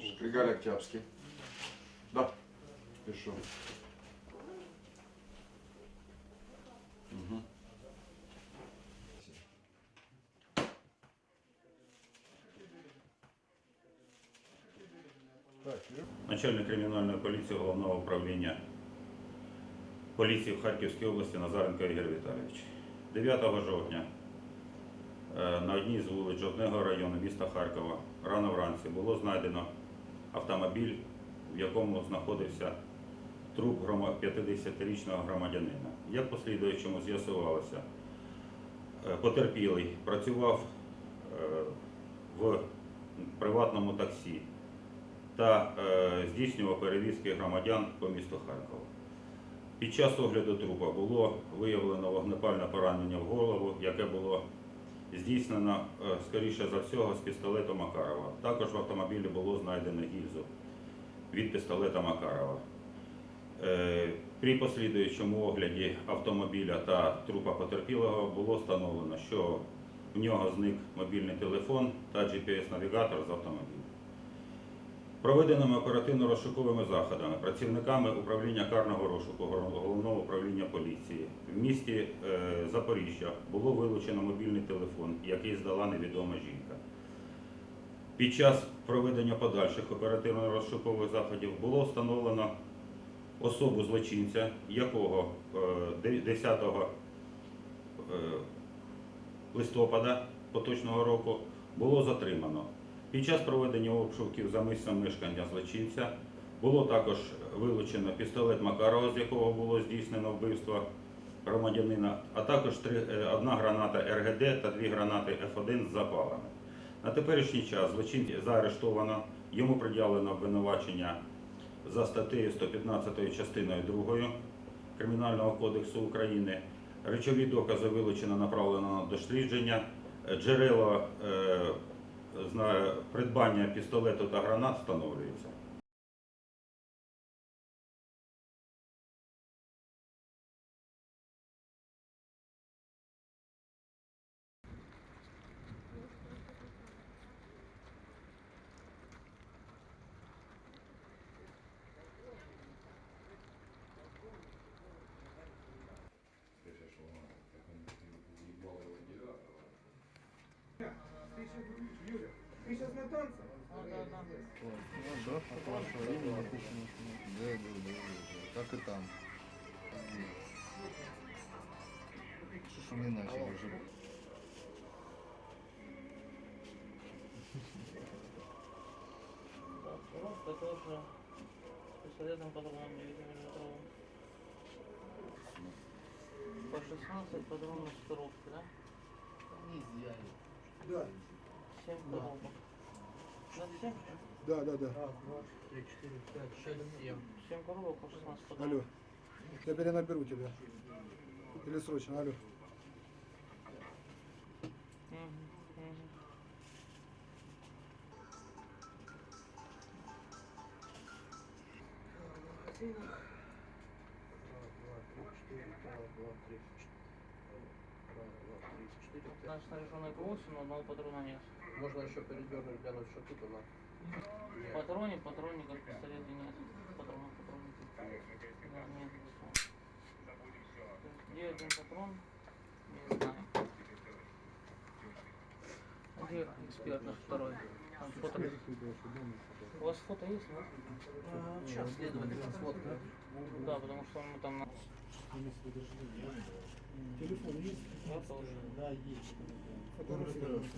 Шригаль Октябрьский. Да. Пишу. Начальник кримінальної поліції головного управління поліції в Харківській області Назаренко Ігор Віталійович. 9 жовтня е, на одній з вулиць Жовтневого району міста Харкова рано вранці було знайдено автомобіль, в якому знаходився труп 50-річного громадянина. Як послідуючому з'ясувалося, е, потерпілий працював е, в приватному таксі та е, здійснював перевізки громадян по місту Харкова. Під час огляду трупа було виявлено вогнепальне поранення в голову, яке було здійснено, е, скоріше за всього, з пістолету Макарова. Також в автомобілі було знайдено гільзу від пістолета Макарова. Е, При послідуючому огляді автомобіля та трупа потерпілого було встановлено, що в нього зник мобільний телефон та GPS-навігатор з автомобіля. Проведеними оперативно-розшуковими заходами працівниками управління карного розшуку головного управління поліції в місті е, Запоріжжя було вилучено мобільний телефон, який здала невідома жінка. Під час проведення подальших оперативно-розшукових заходів було встановлено особу злочинця, якого е, 10 е, листопада поточного року було затримано. Під час проведення обшуків за місцем мешкання злочинця було також вилучено пістолет Макарова, з якого було здійснено вбивство громадянина, а також е, одна граната РГД та дві гранати Ф1 з запалами. На теперішній час злочинця заарештовано, йому приділено обвинувачення за статтею 115 частиною 2 Кримінального кодексу України. Речові докази вилучено, направлено на дослідження. Джерело е, придбання пістолету та гранат встановлюється. Ты сейчас на танце? Да, да, да. Да. Да. Как и там. Шишуны начали уже. Просто тоже. Пистолетом патроном 9 миллиметровым. По 16 патронов с коробки, да? Не изъяли. Да. 7 коробок. На 7? Да, да, да. 1, 2, 3, 4, 5, 6, 7. 7 коробок по 16 коробок. Алло. Я перенаберу тебя. Или срочно, алло. Угу, угу. магазинах. 2, 2, 3, 4, 2, 2, 3, 4. 2, 2, 3, 4, 5. Наш снаряженный ПО, но одного патрона нет. Можно еще передернуть, глянуть, что тут она. В патроне, патронников в пистолете нет. Патронов, патронников. Да, нет. Где один патрон? Не знаю. А Где эксперт наш второй? Там фото. У вас фото есть, нет? Сейчас следователь посмотрит. Да, потому что мы там на... Телефон есть? Я тоже. Фотографировать.